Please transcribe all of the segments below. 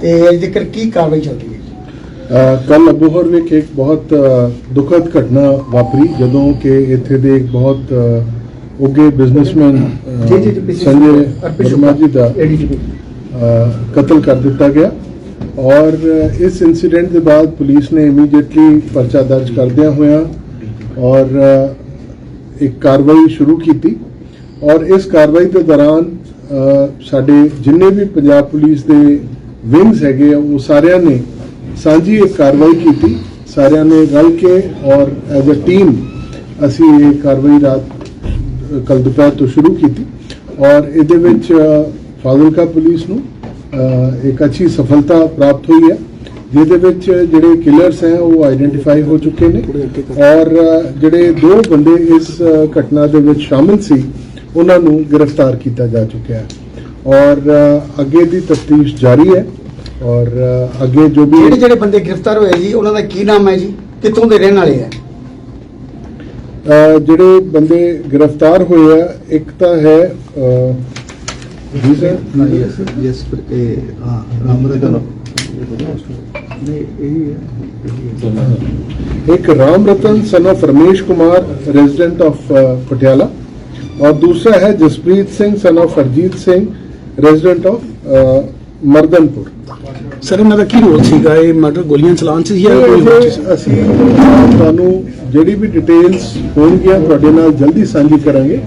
ਤੇ ਅਜੇ ਤੱਕ ਕੀ ਕਾਰਵਾਈ ਚੱਲ ਰਹੀ ਹੈ ਕੱਲ ਅਬੋਹਰ ਵਿੱਚ ਇੱਕ ਬਹੁਤ ਦੁਖਦ ਘਟਨਾ ਵਾਪਰੀ ਜਦੋਂ ਕਿ ਇੱਥੇ ਦੇ ਇੱਕ ਬਹੁਤ ਉੱਘੇ ਬਿਜ਼ਨਸਮੈਨ ਜੀ, ਜੀ, ਜੀ, ਸੰਜੇ ਵਰਮਾ ਜੀ ਦਾ ਕਤਲ ਕਰ ਦਿੱਤਾ ਗਿਆ। ਔਰ ਇਸ ਇਨਸੀਡੈਂਟ ਦੇ ਬਾਅਦ ਪੁਲਿਸ ਨੇ ਇਮੀਡੀਏਟਲੀ ਪਰਚਾ ਦਰਜ ਕਰਦਿਆਂ ਹੋਇਆਂ ਔਰ ਇੱਕ ਕਾਰਵਾਈ ਸ਼ੁਰੂ ਕੀਤੀ। ਔਰ ਇਸ ਕਾਰਵਾਈ ਦੇ ਦੌਰਾਨ ਸਾਡੇ ਜਿੰਨੇ ਵੀ ਪੰਜਾਬ ਪੁਲਿਸ ਦੇ ਵਿੰਗਸ ਹੈਗੇ ਆ, ਉਹ ਸਾਰਿਆਂ ਨੇ ਸਾਂਝੀ ਇੱਕ ਕਾਰਵਾਈ ਕੀਤੀ। ਸਾਰਿਆਂ ਨੇ ਰਲ ਕੇ ਔਰ ਐਜ਼ ਅ ਟੀਮ ਅਸੀਂ ਇਹ ਕਾਰਵਾਈ ਰਾਤ ਕੱਲ ਦੁਪਹਿਰ ਤੋਂ ਸ਼ੁਰੂ ਕੀਤੀ। ਔਰ ਇਹਦੇ ਵਿੱਚ ਫਾਜ਼ਿਲਕਾ ਪੁਲਿਸ ਨੂੰ ਇੱਕ ਅੱਛੀ ਸਫਲਤਾ ਪ੍ਰਾਪਤ ਹੋਈ ਹੈ। ਜਿਹਦੇ ਵਿੱਚ ਜਿਹੜੇ ਕਿਲਰਸ ਹੈ, ਉਹ ਆਈਡੈਂਟੀਫਾਈ ਹੋ ਚੁੱਕੇ ਨੇ। ਔਰ ਜਿਹੜੇ ਦੋ ਬੰਦੇ ਇਸ ਘਟਨਾ ਦੇ ਵਿੱਚ ਸ਼ਾਮਿਲ ਸੀ, ਉਹਨਾਂ ਨੂੰ ਗ੍ਰਿਫਤਾਰ ਕੀਤਾ ਜਾ ਚੁੱਕਿਆ ਹੈ। ਔਰ ਅੱਗੇ ਦੀ ਤਫਤੀਸ਼ ਜਾਰੀ ਹੈ। ਔਰ ਅ, ਅੱਗੇ ਜੋ ਵੀ ਜਿਹੜੇ ਜਿਹੜੇ ਬੰਦੇ ਗ੍ਰਿਫਤਾਰ ਹੋਏ ਜੀ ਉਹਨਾਂ ਦਾ ਕੀ ਨਾਮ ਹੈ ਜੀ ਕਿੱਥੋਂ ਦੇ ਰਹਿਣ ਵਾਲੇ ਹੈ ਅ, ਜਿਹੜੇ ਬੰਦੇ ਗ੍ਰਿਫਤਾਰ ਹੋਏ ਆ ਇੱਕ ਤਾਂ ਹੈ ਅ, ਜੀ ਸਰ ਯੈਸ ਯੈਸ ਇਹ ਹਾਂ ਰਾਮਰਤਨ ਨਹੀਂ ਇਹੀ ਹੈ एक Ram Ratan son of Ramesh Kumar resident of Patiala और दूसरा है Jaspreet Singh son of Harjeet Singh resident of ਮਰਦਨਪੁਰ। Sir ਇਹਨਾਂ ਦਾ ਕੀ ਰੋਲ ਸੀਗਾ? ਇਹ ਮਰਡਰ ਗੋਲੀਆਂ ਚਲਾਉਣ ਚ ਜਾਂ ਕੋਈ ਹੋਰ ਚੀਜ਼? ਅਸੀਂ ਤੁਹਾਨੂੰ ਜਿਹੜੀ ਵੀ ਡਿਟੇਲਸ ਹੋਣਗੀਆਂ ਤੁਹਾਡੇ ਨਾਲ ਜਲਦੀ ਸਾਂਝੀ ਕਰਾਂਗੇ।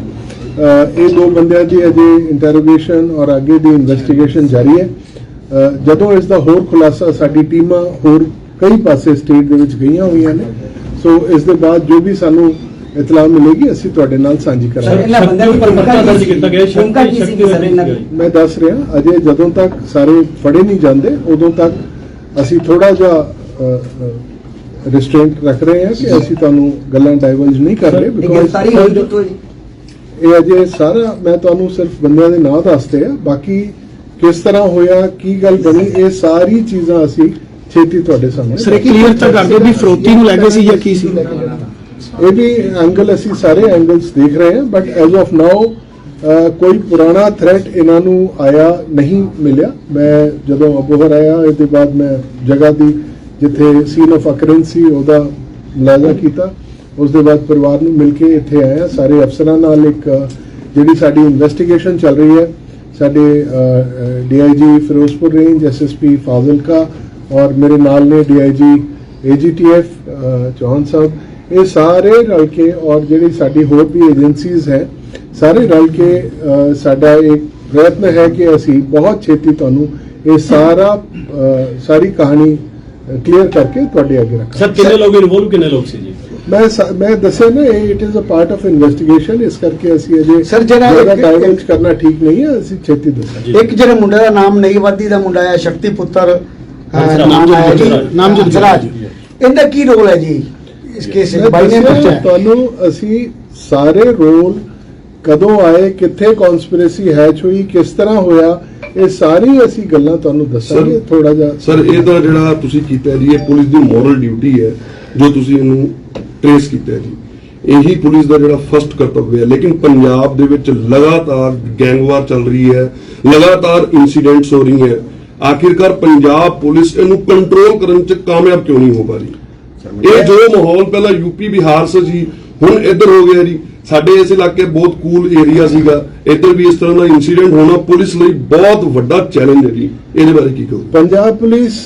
ਇਹ ਦੋ ਬੰਦਿਆਂ ਦੀ ਅਜੇ ਇੰਟਰੋਗੇਸ਼ਨ ਔਰ ਅੱਗੇ ਦੀ ਇਨਵੈਸਟੀਗੇਸ਼ਨ ਜਾਰੀ ਹੈ। ਜਦੋਂ ਇਸ ਦਾ ਹੋਰ ਖੁਲਾਸਾ ਸਾਡੀ ਟੀਮਾਂ ਹੋਰ ਕਈ ਪਾਸੇ ਸਟੇਟ ਦੇ ਵਿੱਚ ਗਈਆਂ ਹੋਈਆਂ ਨੇ ਸੋ ਇਸ ਦੇ ਬਾਅਦ ਜੋ ਵੀ ਸਾਨੂੰ ਇਤਲਾਹ ਮਿਲੇਗੀ ਅਸੀਂ ਤੁਹਾਡੇ ਨਾਲ ਸਾਂਝੀ ਕਰਾਂਗੇ। ਇਹਨਾਂ ਬੰਦਿਆਂ ਦੀ ਪਰਚਾ ਦਰਜ ਕੀਤਾ ਗਿਆ? ਹੈ, ਭੂਮਿਕਾ ਕੀ ਸ਼ਕਤੀ- ਸੀ ਸਰ ਇਹਨਾਂ ਦੀ। ਮੈਂ ਦੱਸ ਰਿਹਾ ਅਜੇ ਜਦੋਂ ਤੱਕ ਸਾਰੇ ਫੜੇ ਨਹੀਂ ਜਾਂਦੇ ਉਦੋਂ ਤੱਕ ਅਸੀਂ ਥੋੜਾ ਜਿਹਾ ਰਿਸਟ੍ਰੇਂਟ ਰੱਖ ਰਹੇ ਹਾਂ ਕਿ ਅਸੀਂ ਤੁਹਾਨੂੰ ਗੱਲਾਂ ਡਾਈਵਰਜ ਨਹੀਂ ਕਰ ਰਹੇ ਇਹ because ਗ੍ਰਿਫਤਾਰੀ ਹੋਈ ਕਿੱਥੋਂ ਜੀ ਇਹ ਅਜੇ ਸਾਰਾ ਮੈਂ ਤੁਹਾਨੂੰ ਸਿਰਫ ਬੰਦਿਆਂ ਦੇ ਨਾਂ ਦੱਸਦੇ ਆ ਬਾਕੀ ਕਿਸ ਤਰ੍ਹਾਂ ਹੋਇਆ ਕੀ ਗੱਲ ਬਣੀ ਇਹ ਸਾਰੀ ਚੀਜ਼ਾਂ ਅਸੀਂ ਛੇਤੀ ਤੁਹਾਡੇ ਸਾਹਮਣੇ ਸਰ ਇਹ ਕਲੀਅਰ ਤਾਂ ਕਰਦੇ ਵੀ ਫਰੋਤੀ ਨੂੰ ਲੈ ਕੇ ਸੀ ਜਾਂ ਕੀ ਸੀ। ਇਹ ਵੀ ਐਂਗਲ ਅਸੀਂ ਸਾਰੇ ਐਂਗਲਸ ਦੇਖ ਰਹੇ ਹਾਂ ਬਟ ਐਜ਼ ਆਫ ਨਾਓ ਕੋਈ ਪੁਰਾਣਾ ਥ੍ਰੈਟ ਇਹਨਾਂ ਨੂੰ ਆਇਆ ਨਹੀਂ ਮਿਲਿਆ। ਮੈਂ ਜਦੋਂ ਅਬੋਹਰ ਆਇਆ ਇਹਦੇ ਬਾਅਦ ਮੈਂ ਜਗ੍ਹਾ ਦੀ ਜਿੱਥੇ ਸੀਨ ਆਫ ਅਕਰੈਂਸ ਸੀ, ਉਹਦਾ ਮੁਲਾਜ਼ਾ ਕੀਤਾ। ਉਸ ਦੇ ਬਾਅਦ ਪਰਿਵਾਰ ਨੂੰ ਮਿਲ ਕੇ ਇੱਥੇ ਆਇਆ। ਸਾਰੇ ਅਫਸਰਾਂ ਨਾਲ ਇੱਕ, ਜਿਹੜੀ ਸਾਡੀ ਇਨਵੈਸਟੀਗੇਸ਼ਨ ਚੱਲ ਰਹੀ ਹੈ, ਸਾਡੇ DIG Ferozepur range SSP Fazilka ਔਰ ਮੇਰੇ ਨਾਲ ਨੇ ਡੀਆਈਜੀ ਏਜੀਟੀਐਫ ਚੌਹਾਨ ਸਾਹਿਬ। ਇਹ ਸਾਰੇ ਰਲ ਕੇ ਔਰ ਜਿਹੜੀ ਸਾਡੀ ਹੋਰ ਵੀ ਏਜੰਸੀਜ਼ ਹੈ ਸਾਰੇ ਰਲ ਕੇ ਸਾਡਾ ਇੱਕ ਪ੍ਰਯਤਨ ਹੈ ਕਿ ਅਸੀਂ ਬਹੁਤ ਛੇਤੀ ਤੁਹਾਨੂੰ ਇਹ ਸਾਰਾ ਸਾਰੀ ਕਹਾਣੀ ਕਲੀਅਰ ਕਰਕੇ ਤੁਹਾਡੇ ਅੱਗੇ ਰੱਖਾਂਗੇ ਸਰ ਕਿੰਨੇ ਲੋਕ ਇਨਵੋਲਵ ਕਿੰਨੇ ਲੋਕ ਸੀ ਜੀ ਮੈਂ ਮੈਂ ਦੱਸਿਆ ਨਾ it is a part of investigation ਇਸ ਕਰਕੇ ਅਸੀਂ ਅਜੇ Sir, ਜਿਹੜਾ divulge ਕਰਨਾ ਠੀਕ ਨਹੀਂ ਹੈ ਅਸੀਂ ਛੇਤੀ ਦੱਸਾਂਗੇ ਜੀ। ਇੱਕ ਜਿਹੜੇ ਮੁੰਡੇ ਦਾ ਨਾਮ ਨਈਵਾਦੀ ਦਾ ਮੁੰਡਾ ਹੈ ਸ਼ਕਤੀ ਪੁੱਤਰ। ਨਾਮ ਜੀ। ਨਾਮਜ਼ਦ ਹੰਸਰਾਜ ਇਹਦਾ ਕੀ ਰੋਲ ਹੈ ਜੀ ਇਸ ਕੇਸ ਵਿੱਚ ਬਾਈ ਨੇ ਹੈ। ਤੁਹਾਨੂੰ ਅਸੀਂ ਸਾਰੇ ਰੋਲ ਕਦੋਂ ਆਏ ਕਿੱਥੇ ਕਨਸਪੀਰੇਸੀ ਹੈਚ ਹੋਈ ਕਿਸ ਤਰ੍ਹਾਂ ਹੋਇਆ ਇਹ ਸਾਰੀ ਅਸੀਂ ਗੱਲਾਂ ਤੁਹਾਨੂੰ ਦੱਸਾਂਗੇ ਥੋੜਾ ਜਿਹਾ। ਸਰ ਇਹ ਤਾਂ ਜਿਹੜਾ ਤੁਸੀਂ ਕੀਤਾ ਜੀ ਇਹ ਪੁਲਿਸ ਦੀ ਮੋਰਲ ਡਿਊਟੀ ਹੈ ਜੋ ਤੁਸੀਂ ਇਹਨੂੰ ਟ੍ਰੇਸ ਕੀਤਾ ਜੀ। ਇਹੀ ਪੁਲਿਸ ਦਾ ਜਿਹੜਾ ਫਰਸਟ ਕਰਤੱਵ ਹੈ। ਲੇਕਿਨ ਪੰਜਾਬ ਦੇ ਵਿੱਚ ਲਗਾਤਾਰ ਗੈਂਗਵਾਰ ਚੱਲ ਰਹੀ ਹੈ ਲਗਾਤਾਰ ਇਨਸੀਡੈਂਟਸ ਹੋ ਰਹੀ ਹੈ ਆਖਿਰਕਾਰ ਪੰਜਾਬ ਪੁਲਿਸ ਇਹਨੂੰ ਕੰਟਰੋਲ ਕਰਨ ਚ ਕਾਮਯਾਬ ਕਿਉਂ ਨਹੀਂ ਹੋ ਪਾ ਰਹੀ? ਇਹ ਜੋ। ਮਾਹੌਲ ਪਹਿਲਾਂ ਯੂਪੀ ਬਿਹਾਰ ਸੇ ਸੀ ਹੁਣ ਇੱਧਰ ਹੋ ਗਿਆ ਜੀ। ਸਾਡੇ ਇਸ ਇਲਾਕੇ ਬਹੁਤ ਕੂਲ ਏਰੀਆ ਸੀਗਾ। ਇੱਧਰ ਵੀ ਇਸ ਤਰ੍ਹਾਂ ਦਾ ਇਨਸੀਡੈਂਟ ਹੋਣਾ ਪੁਲਿਸ ਲਈ ਬਹੁਤ ਵੱਡਾ ਚੈਲੰਜ ਹੈ ਜੀ। ਇਹਦੇ ਬਾਰੇ ਕੀ ਕਹੋਗੇ? ਪੰਜਾਬ ਪੁਲਿਸ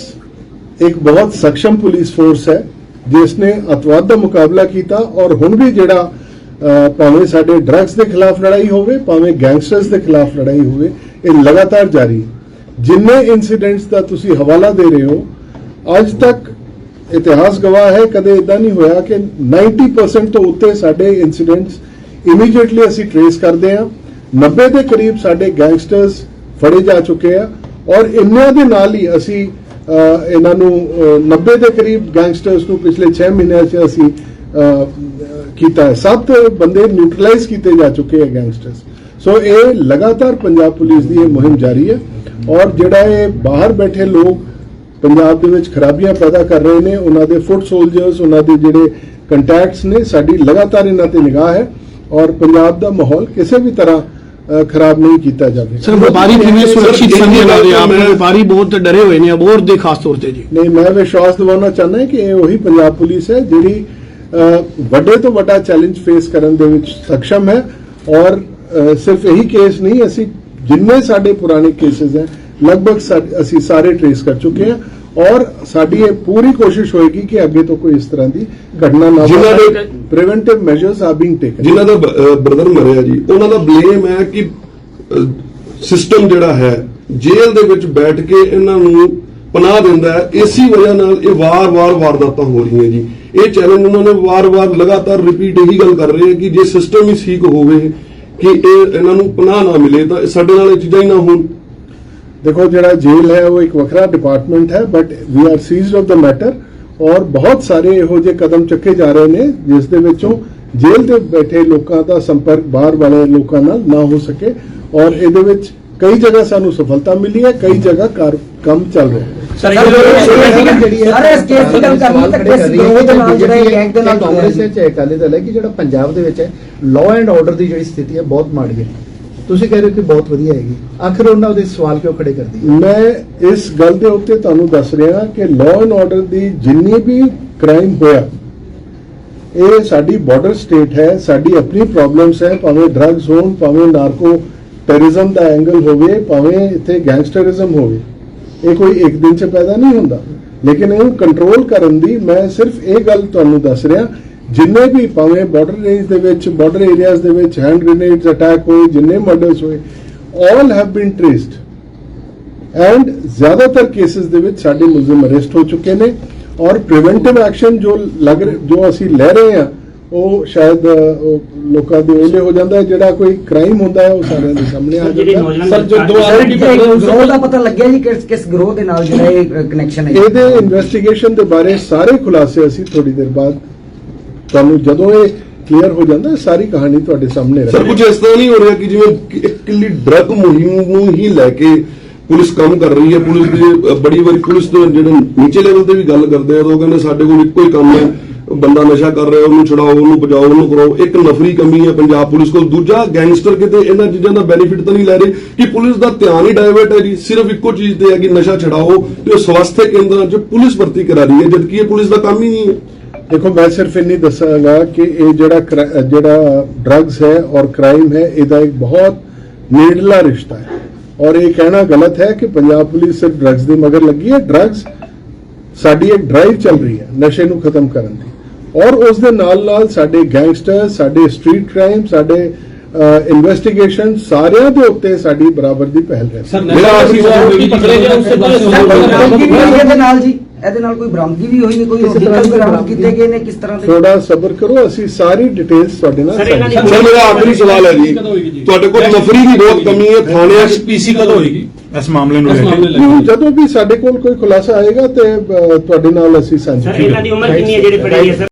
ਇੱਕ ਬਹੁਤ ਸક્ષਮ ਪੁਲਿਸ ਫੋਰਸ ਹੈ ਜਿਸ ਨੇ ਅਤਵਾਦ ਦਾ ਮੁਕਾਬਲਾ ਕੀਤਾ ਔਰ ਹੁਣ ਵੀ ਜਿਹੜਾ ਭਾਵੇਂ ਸਾਡੇ ਡਰੱਗਸ ਦੇ ਖਿਲਾਫ ਲੜਾਈ ਹੋਵੇ ਭਾਵੇਂ ਗੈਂਗਸਟਰਸ ਦੇ ਖਿਲਾਫ ਲੜਾਈ ਹੋਵੇ ਇਹ ਲਗਾਤਾਰ ਜਾਰੀ ਹੈ। ਜਿੰਨੇ ਇਨਸੀਡੈਂਟਸ ਦਾ ਤੁਸੀਂ ਹਵਾਲਾ ਦੇ ਰਹੇ ਹੋ ਅੱਜ ਤੱਕ ਇਤਿਹਾਸ ਗਵਾਹ ਹੈ ਕਦੇ ਇਦਾਂ ਨਹੀਂ ਹੋਇਆ ਕਿ 90% ਤੋਂ ਉੱਤੇ ਸਾਡੇ ਇਨਸੀਡੈਂਟਸ ਇਮੀਡੀਏਟਲੀ ਅਸੀਂ ਟਰੇਸ ਕਰਦੇ ਹਾਂ। 90 ਦੇ ਕਰੀਬ ਸਾਡੇ ਗੈਂਗਸਟਰਸ ਫੜੇ ਜਾ ਚੁੱਕੇ ਆ ਔਰ ਇਹਨਾਂ ਦੇ ਨਾਲ ਹੀ ਅਸੀਂ ਇਹਨਾਂ ਨੂੰ ਅ, 90 ਦੇ ਕਰੀਬ ਗੈਂਗਸਟਰਸ ਨੂੰ ਪਿਛਲੇ 6 ਮਹੀਨਿਆਂ 'ਚ ਅਸੀਂ ਕੀਤਾ ਹੈ। ਸੱਤ ਬੰਦੇ ਨਿਊਟਰਲਾਈਜ਼ ਕੀਤੇ ਜਾ ਚੁੱਕੇ ਹੈ ਗੈਂਗਸਟਰਸ ਸੋ ਇਹ ਲਗਾਤਾਰ ਪੰਜਾਬ ਪੁਲਿਸ ਦੀ ਇਹ ਮੁਹਿੰਮ ਜਾਰੀ ਹੈ ਔਰ ਜਿਹੜਾ ਇਹ ਬਾਹਰ ਬੈਠੇ ਲੋਕ ਪੰਜਾਬ ਦੇ ਵਿੱਚ ਖਰਾਬੀਆਂ ਪੈਦਾ ਕਰ ਰਹੇ ਨੇ ਉਹਨਾਂ ਦੇ ਫੁੱਟ ਸੋਲਜਰਸ ਉਹਨਾਂ ਦੇ ਜਿਹੜੇ ਕੰਟੈਕਟਸ ਨੇ ਸਾਡੀ ਲਗਾਤਾਰ ਇਹਨਾਂ ਤੇ ਨਿਗਾਹ ਹੈ ਔਰ ਪੰਜਾਬ ਦਾ ਮਾਹੌਲ ਕਿਸੇ ਵੀ ਤਰ੍ਹਾਂ ਖਰਾਬ ਨਹੀਂ ਕੀਤਾ ਜਾਵੇ ਸਰ ਵਪਾਰੀ ਕਿਵੇਂ ਸੁਰੱਖਿਤ ਸਮਝ ਲਾ ਰਹੇ ਆਪ ਵਪਾਰੀ ਬਹੁਤ ਡਰੇ ਹੋਏ ਨੇ ਅਬੋਰ ਦੇ ਖਾਸ ਤੌਰ ਤੇ ਜੀ। ਨਹੀਂ ਮੈਂ ਵਿਸ਼ਵਾਸ ਦਿਵਾਉਣਾ ਚਾਹੁੰਦਾ ਹਾਂ ਕਿ ਇਹ ਉਹੀ ਪੰਜਾਬ ਪੁਲਿਸ ਹੈ ਜਿਹੜੀ ਵੱਡੇ ਤੋਂ ਵੱਡਾ ਚੈਲੰਜ ਫੇਸ ਕਰਨ ਦੇ ਵਿੱਚ ਸਖਸ਼ਮ ਹੈ ਔਰ ਸਿਰਫ ਇਹੀ ਕੇਸ ਨਹੀਂ ਅਸੀਂ ਜਿੰਨੇ ਸਾਡੇ ਪੁਰਾਣੇ ਕੇਸਸ ਹੈ ਲਗਭਗ ਅਸੀਂ ਸਾਰੇ ਟ੍ਰੇਸ ਕਰ ਚੁੱਕੇ ਹਾਂ। ਔਰ ਸਾਡੀ ਇਹ ਪੂਰੀ ਕੋਸ਼ਿਸ਼ ਹੋਏਗੀ ਕਿ ਅੱਗੇ ਤੋਂ ਕੋਈ ਇਸ ਤਰ੍ਹਾਂ ਦੀ ਘਟਨਾ ਨਾ ਜਿਨ੍ਹਾਂ ਦੇ- preventive measures are being taken ਜਿਨ੍ਹਾਂ ਦਾ ਬ੍ਰਦਰ ਮਰਿਆ ਜੀ ਉਹਨਾਂ ਦਾ ਬਲੇਮ ਹੈ ਕਿ ਸਿਸਟਮ ਜਿਹੜਾ ਹੈ ਜੇਲ੍ਹ ਦੇ ਵਿੱਚ ਬੈਠ ਕੇ ਇਹਨਾਂ ਨੂੰ ਪਨਾਹ ਦਿੰਦਾ ਹੈ। ਇਸੇ ਵਜ੍ਹਾ ਨਾਲ ਇਹ ਵਾਰ-ਵਾਰ ਵਾਰਦਾਤਾਂ ਹੋ ਰਹੀਆਂ ਜੀ। ਇਹ ਚੈਲੰਜ ਉਹਨਾਂ ਨੇ ਵਾਰ-ਵਾਰ ਲਗਾਤਾਰ ਰਿਪੀਟ ਇਹੀ ਗੱਲ ਕਰ ਰਹੇ ਹੈ ਕਿ ਜੇ ਸਿਸਟਮ ਹੀ ਠੀਕ ਹੋਵੇ ਕਿ ਇਹ ਇਹਨਾਂ ਨੂੰ ਪਨਾਹ ਨਾ ਮਿਲੇ ਤਾਂ ਸਾਡੇ ਨਾਲ ਇਹ ਚੀਜ਼ਾਂ ਹੀ ਨਾ ਹੋਣ। ਦੇਖੋ ਜਿਹੜਾ ਜੇਲ੍ਹ ਹੈ ਉਹ ਇੱਕ ਵੱਖਰਾ ਡਿਪਾਰਟਮੈਂਟ ਹੈ but we are seized of the matter ਔਰ ਬਹੁਤ ਸਾਰੇ ਇਹੋ ਜਿਹੇ ਕਦਮ ਚੁੱਕੇ ਜਾ ਰਹੇ ਨੇ ਜਿਸ ਦੇ ਵਿੱਚੋਂ ਜੇਲ੍ਹ ਦੇ ਬੈਠੇ ਲੋਕਾਂ ਦਾ ਸੰਪਰਕ ਬਾਹਰ ਵਾਲੇ ਲੋਕਾਂ ਨਾਲ ਨਾ ਹੋ ਸਕੇ ਔਰ ਇਹਦੇ ਵਿੱਚ ਕਈ ਜਗ੍ਹਾ ਸਾਨੂੰ ਸਫਲਤਾ ਮਿਲੀ ਹੈ ਕਈ ਜਗ੍ਹਾ ਕਾਰ- ਕੰਮ ਚੱਲ ਰਿਹਾ ਹੈ ਸਰ ਸਾਰੇ ਇਸ ਕੇਸ ਦੀ ਗੱਲ ਕਰਨੀ ਤਾਂ ਕਿਸ ਗਰੋਹ ਦੇ ਨਾਲ ਜਿਹੜਾ ਇਹ ਗੈਂਗ ਦੇ ਨਾਲ ਕਾਂਗਰਸ। ਵਿੱਚ ਹੈ, ਅਕਾਲੀ ਦਲ ਹੈ ਕਿ ਜਿਹੜਾ ਪੰਜਾਬ ਦੇ ਵਿੱਚ ਹੈ ਲਾਅ ਐਂਡ ਆਰਡਰ ਦੀ ਜਿਹੜੀ ਸਥਿਤੀ ਹੈ ਬਹੁਤ ਮਾੜੀ ਹੈ ਤੁਸੀਂ ਕਹਿ ਰਹੇ ਹੋ ਕਿ ਬਹੁਤ ਵਧੀਆ ਹੈਗੀ। ਆਖਰ ਉਹਨਾਂ ਉਹਦੇ ਸਵਾਲ ਕਿਉਂ ਖੜੇ ਕਰਦੀ ਹੈ? ਮੈਂ ਇਸ ਗੱਲ ਦੇ ਉੱਤੇ ਤੁਹਾਨੂੰ ਦੱਸ ਰਿਹਾ ਕਿ ਲਾਅ ਐਂਡ ਆਰਡਰ ਦੀ ਜਿੰਨੀ ਵੀ ਕ੍ਰਾਈਮ ਹੋਇਆ, ਇਹ ਸਾਡੀ ਬਾਰਡਰ ਸਟੇਟ ਹੈ, ਸਾਡੀ ਆਪਣੀ ਪ੍ਰੋਬਲਮਸ ਹੈ, ਭਾਵੇਂ ਡਰੱਗਸ ਹੋਣ, ਭਾਵੇਂ ਨਾਰਕੋ ਟੈਰਰਿਜ਼ਮ ਦਾ ਐਂਗਲ ਹੋਵੇ, ਭਾਵੇਂ ਇੱਥੇ ਗੈਂਗਸਟਰਿਜ਼ਮ ਹੋਵੇ, ਇਹ ਕੋਈ ਇੱਕ ਦਿਨ 'ਚ ਪੈਦਾ ਨਹੀਂ ਹੁੰਦਾ। ਲੇਕਿਨ ਇਹਨੂੰ ਕੰਟਰੋਲ ਕਰਨ ਦੀ ਮੈਂ ਸਿਰਫ ਇਹ ਗੱਲ ਤੁਹਾਨੂੰ ਦੱਸ ਰਿਹਾ ਜਿੰਨੇ ਵੀ ਭਾਵੇਂ ਬਾਰਡਰ ਰੇਂਜ ਦੇ ਵਿੱਚ ਬਾਰਡਰ ਏਰੀਆਜ਼ ਦੇ ਵਿੱਚ ਹੈਂਡ ਗ੍ਰੇਨੇਡਸ ਅਟੈਕ ਹੋਏ ਜਿੰਨੇ ਮਰਡਰਸ ਹੋਏ all have been traced. And ਜ਼ਿਆਦਾਤਰ ਕੇਸਿਸ ਦੇ ਵਿੱਚ ਸਾਡੇ ਮੁਲਜ਼ਮ ਅਰੈਸਟ ਹੋ ਚੁੱਕੇ ਨੇ ਔਰ ਪ੍ਰੀਵੈਂਟਿਵ ਐਕਸ਼ਨ ਜੋ ਲੱਗ ਜੋ ਅਸੀਂ ਲੈ ਰਹੇ ਹਾਂ ਉਹ ਸ਼ਾਇਦ ਲੋਕਾਂ ਦੇ ਓਲੇ ਹੋ ਜਾਂਦਾ ਹੈ ਜਿਹੜਾ ਕੋਈ ਕ੍ਰਾਈਮ ਹੁੰਦਾ ਹੈ ਉਹ ਸਾਰਿਆਂ ਦੇ ਸਾਹਮਣੇ ਆ ਜਾਂਦਾ ਸਰ ਜੋ ਦੋ ਸਰ ਆਰੋਪੀ ਇਹ ਗਰੋਹ ਦਾ ਪਤਾ ਲੱਗਿਆ ਜੀ ਕਿਸ ਕਿਸ ਗਰੋਹ ਦੇ ਨਾਲ ਜਿਹੜਾ ਇਹ ਕਨੈਕਸ਼ਨ ਹੈ? ਇਹਦੇ ਇਨਵੈਸਟੀਗੇਸ਼ਨ ਦੇ ਬਾਰੇ ਸਾਰੇ ਖੁਲਾਸੇ ਅਸੀਂ ਥੋੜੀ ਦੇਰ ਬਾਅਦ ਤੁਹਾਨੂੰ ਜਦੋਂ ਇਹ ਕਲੀਅਰ ਹੋ ਜਾਂਦਾ ਹੈ, ਸਾਰੀ ਕਹਾਣੀ ਤੁਹਾਡੇ ਸਾਹਮਣੇ ਸਰ ਕੁਝ ਇਸ ਤਰ੍ਹਾਂ ਨਹੀਂ ਹੋ ਰਿਹਾ ਕਿ ਜਿਵੇਂ ਇਕੱਲੀ ਡਰੱਗ ਮੁਹਿੰਮ ਨੂੰ ਹੀ ਲੈ ਕੇ ਪੁਲਿਸ ਕੰਮ ਕਰ ਰਹੀ ਹੈ। ਪੁਲਿਸ ਦੀ ਬੜੀ ਵਾਰੀ ਪੁਲਿਸ ਦੇ ਜਿਹੜੇ ਨੀਚੇ ਲੈਵਲ ਤੇ ਵੀ ਗੱਲ ਕਰਦੇ ਆ ਤਾਂ ਉਹ ਕਹਿੰਦੇ ਸਾਡੇ ਕੋਲ ਇੱਕੋ ਹੀ ਕੰਮ ਹੈ। ਬੰਦਾ ਨਸ਼ਾ ਕਰ ਰਿਹਾ ਉਹਨੂੰ ਛੁਡਾਓ ਉਹਨੂੰ ਬਚਾਓ ਉਹਨੂੰ ਕਰੋ ਇੱਕ ਨਫਰੀ ਕਮੀ ਹੈ ਪੰਜਾਬ ਪੁਲਿਸ ਕੋਲ। ਦੂਜਾ ਗੈਂਗਸਟਰ ਕਿਤੇ ਇਹਨਾਂ ਚੀਜ਼ਾਂ ਦਾ ਬੈਨੀਫਿਟ ਤਾਂ ਨਹੀਂ ਲੈ ਰਹੇ ਕਿ ਪੁਲਿਸ ਦਾ ਧਿਆਨ ਹੀ ਡਾਇਵਰਟ ਹੈ ਜੀ। ਸਿਰਫ ਇੱਕੋ ਚੀਜ਼ ਤੇ ਹੈ ਕਿ ਨਸ਼ਾ ਛਡਾਓ ਤੇ ਉਹ ਸਵਾਸਥਯ ਕੇਂਦਰਾਂ 'ਚ ਪੁਲਿਸ ਭਰਤੀ ਕਰਾ ਰਹੀ ਹੈ ਜਦਕਿ ਇਹ ਪੁਲਿਸ ਦਾ ਕੰਮ ਹੀ ਨਹੀਂ ਹੈ। ਦੇਖੋ ਮੈਂ ਸਿਰਫ ਇੰਨੀ ਦੱਸਾਂਗਾ ਕਿ ਇਹ ਜਿਹੜਾ ਜਿਹੜਾ ਡਰੱਗਸ ਹੈ ਔਰ ਕ੍ਰਾਈਮ ਹੈ ਇਹਦਾ ਇੱਕ ਬਹੁਤ ਨੇੜਲਾ ਰਿਸ਼ਤਾ ਹੈ। ਔਰ ਇਹ ਕਹਿਣਾ ਗਲਤ ਹੈ ਕਿ ਪੰਜਾਬ ਪੁਲਿਸ ਸਿਰਫ ਡਰੱਗਸ ਦੇ ਮਗਰ ਲੱਗੀ ਹੈ। ਡਰੱਗਸ ਸਾਡੀ ਇੱਕ ਡਰਾਈਵ ਚੱਲ ਰਹੀ ਹੈ ਨਸ਼ੇ ਨੂੰ ਖਤਮ ਕਰਨ ਦੀ। ਔਰ ਉਸ ਦੇ ਨਾਲ ਨਾਲ ਸਾਡੇ ਗੈਂਗਸਟਰ ਸਾਡੇ ਸਟਰੀਟ ਕ੍ਰਾਈਮ ਸਾਡੇ ਇਨਵੈਸਟੀਗੇਸ਼ਨ ਸਾਰਿਆਂ ਦੇ ਉੱਤੇ ਸਾਡੀ ਬਰਾਬਰ ਦੀ ਪਹਿਲ ਹੈ ਸਰ ਮੇਰਾ ਨਸ਼ਾ ਅਸੀਂ ਪਕੜੇ ਗਏ ਉਸ ਇਹਦੇ ਨਾਲ ਜੀ? ਇਹਦੇ ਨਾਲ ਕੋਈ ਬਰਾਮਦਗੀ ਵੀ ਹੋਈ ਹੈ ਕੋਈ ਵਹੀਕਲ ਦੀ ਬਰਾਮਦ? ਕੀਤੇ ਗਏ ਨੇ ਕਿਸ ਤਰ੍ਹਾਂ ਦੇ? ਥੋੜਾ ਸਬਰ ਕਰੋ ਅਸੀਂ ਸਾਰੀ ਡਿਟੇਲਸ ਤੁਹਾਡੇ ਨਾਲ ਸਰ, ਮੇਰਾ ਆਖਰੀ ਸਵਾਲ ਹੈ ਜੀ? ਤੁਹਾਡੇ ਕੋਲ ਨਫਰੀ ਦੀ ਬਹੁਤ ਕਮੀ ਹੈ ਥਾਣਿਆਂ 'ਚ ਪੀਸੀ ਕਦੋਂ ਹੋਏਗੀ? ਇਸ ਮਾਮਲੇ ਨੂੰ ਲੈ ਕੇ। ਜਦੋਂ ਵੀ ਸਾਡੇ ਕੋਲ ਕੋਈ ਖੁਲਾਸਾ ਆਏਗਾ ਤੇ ਤੁਹਾਡੇ ਨਾਲ ਅਸੀਂ ਸਾਂਝਾ ਸਰ ਇਹਨਾਂ ਦੀ ਉਮਰ ਕਿੰਨੀ ਹੈ ਜਿਹੜੇ ਫੜੇ ਗਏ ਸਰ?